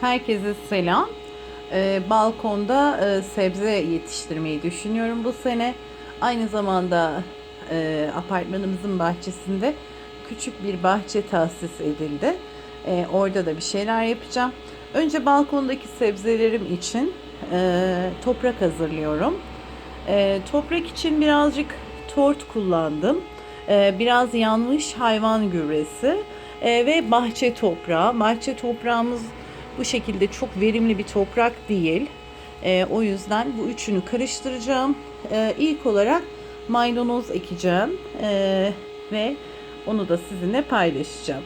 Herkese selam. Ee, balkonda e, sebze yetiştirmeyi düşünüyorum bu sene. Aynı zamanda e, apartmanımızın bahçesinde küçük bir bahçe tahsis edildi. E, orada da bir şeyler yapacağım. Önce balkondaki sebzelerim için e, toprak hazırlıyorum. E, toprak için birazcık tort kullandım. E, biraz yanmış hayvan gübresi e, ve bahçe toprağı. Bahçe toprağımız bu şekilde çok verimli bir toprak değil. E, o yüzden bu üçünü karıştıracağım. E, ilk olarak maydanoz ekeceğim e, ve onu da sizinle paylaşacağım.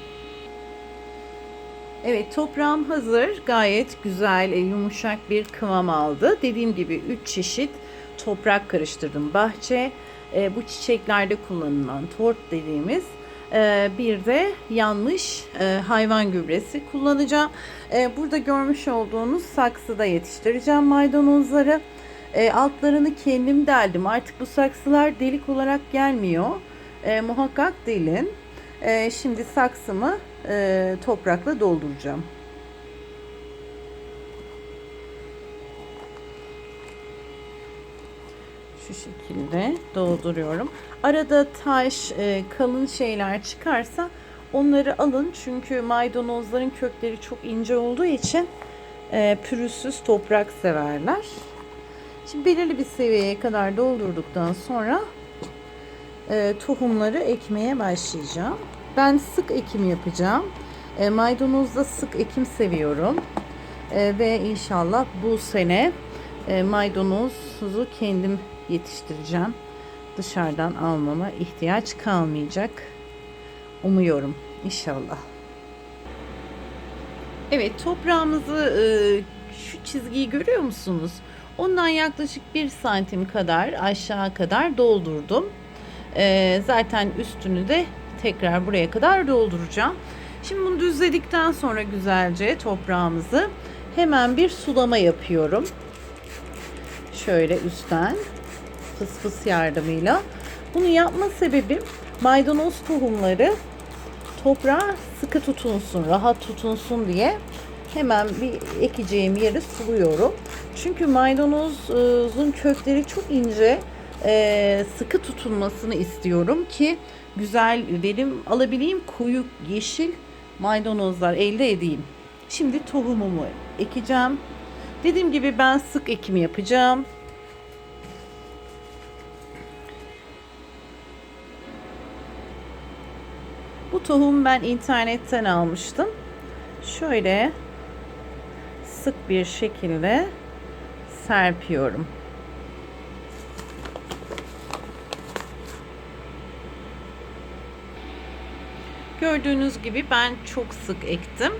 Evet toprağım hazır. Gayet güzel, e, yumuşak bir kıvam aldı. Dediğim gibi 3 çeşit toprak karıştırdım. Bahçe, e, bu çiçeklerde kullanılan tort dediğimiz bir de yanmış e, hayvan gübresi kullanacağım. E, burada görmüş olduğunuz saksıda yetiştireceğim maydanozları. E, altlarını kendim deldim. Artık bu saksılar delik olarak gelmiyor. Muhakkak delin. Şimdi saksımı e, toprakla dolduracağım. Şu şekilde dolduruyorum. Arada taş, e, kalın şeyler çıkarsa onları alın. Çünkü maydanozların kökleri çok ince olduğu için e, pürüzsüz toprak severler. Şimdi belirli bir seviyeye kadar doldurduktan sonra e, tohumları ekmeye başlayacağım. Ben sık ekim yapacağım. E, maydanozda sık ekim seviyorum. Ve inşallah bu sene maydanozu kendim yetiştireceğim. Dışarıdan almama ihtiyaç kalmayacak. Umuyorum inşallah. Evet toprağımızı e, şu çizgiyi görüyor musunuz? Ondan yaklaşık bir santim kadar aşağı kadar doldurdum. E, zaten üstünü de tekrar buraya kadar dolduracağım. Şimdi bunu düzledikten sonra güzelce toprağımızı hemen bir sulama yapıyorum. Şöyle üstten fıs fıs yardımıyla. Bunu yapma sebebim maydanoz tohumları toprağa sıkı tutunsun, rahat tutunsun diye hemen bir ekeceğim yeri suluyorum. Çünkü maydanozun kökleri çok ince, e, sıkı tutunmasını istiyorum ki güzel verim alabileyim, koyu yeşil maydanozlar elde edeyim. Şimdi tohumumu ekeceğim. Dediğim gibi ben sık ekim yapacağım. Bu tohum ben internetten almıştım. Şöyle sık bir şekilde serpiyorum. Gördüğünüz gibi ben çok sık ektim.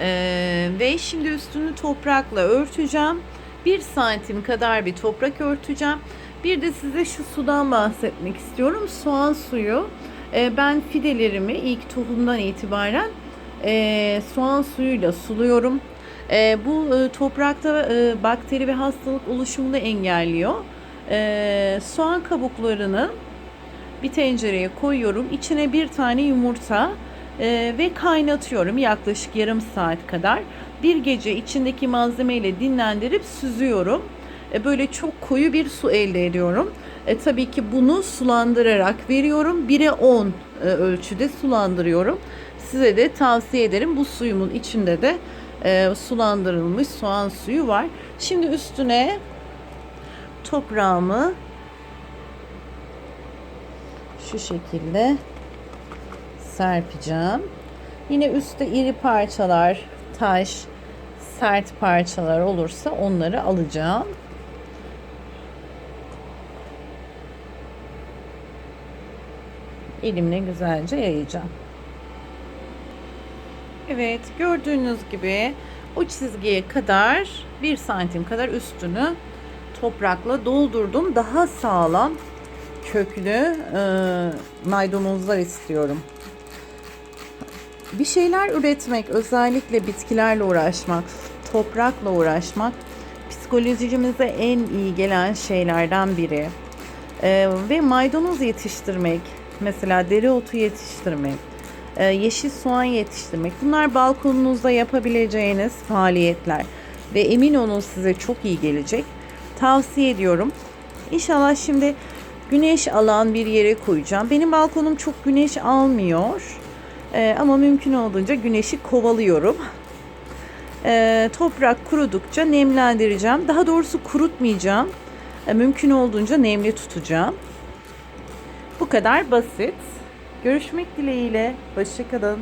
Ee, ve şimdi üstünü toprakla örteceğim. Bir santim kadar bir toprak örteceğim. Bir de size şu sudan bahsetmek istiyorum. Soğan suyu. Ee, ben fidelerimi ilk tohumdan itibaren e, soğan suyuyla suluyorum. E, bu e, toprakta bakteri ve hastalık oluşumunu engelliyor. Soğan kabuklarını bir tencereye koyuyorum. İçine bir tane yumurta ve kaynatıyorum yaklaşık yarım saat kadar. Bir gece içindeki malzemeyle dinlendirip süzüyorum. E, böyle çok koyu bir su elde ediyorum. E, tabii ki bunu sulandırarak veriyorum. 1'e 10 e, ölçüde sulandırıyorum. Size de tavsiye ederim. Bu suyumun içinde de e, sulandırılmış soğan suyu var. Şimdi üstüne toprağımı şu şekilde serpeceğim. Yine üstte iri parçalar, taş, sert parçalar olursa onları alacağım. Elimle güzelce yayacağım. Evet gördüğünüz gibi o çizgiye kadar bir santim kadar üstünü toprakla doldurdum. Daha sağlam köklü e, maydanozlar istiyorum. Bir şeyler üretmek, özellikle bitkilerle uğraşmak, toprakla uğraşmak psikolojimize en iyi gelen şeylerden biri. E, ve maydanoz yetiştirmek, mesela dereotu yetiştirmek, e, yeşil soğan yetiştirmek. Bunlar balkonunuzda yapabileceğiniz faaliyetler ve emin olun size çok iyi gelecek. Tavsiye ediyorum. İnşallah şimdi güneş alan bir yere koyacağım. Benim balkonum çok güneş almıyor. E, ama mümkün olduğunca güneşi kovalıyorum. E, toprak kurudukça nemlendireceğim. Daha doğrusu kurutmayacağım. Mümkün olduğunca nemli tutacağım. Bu kadar basit. Görüşmek dileğiyle. Hoşçakalın.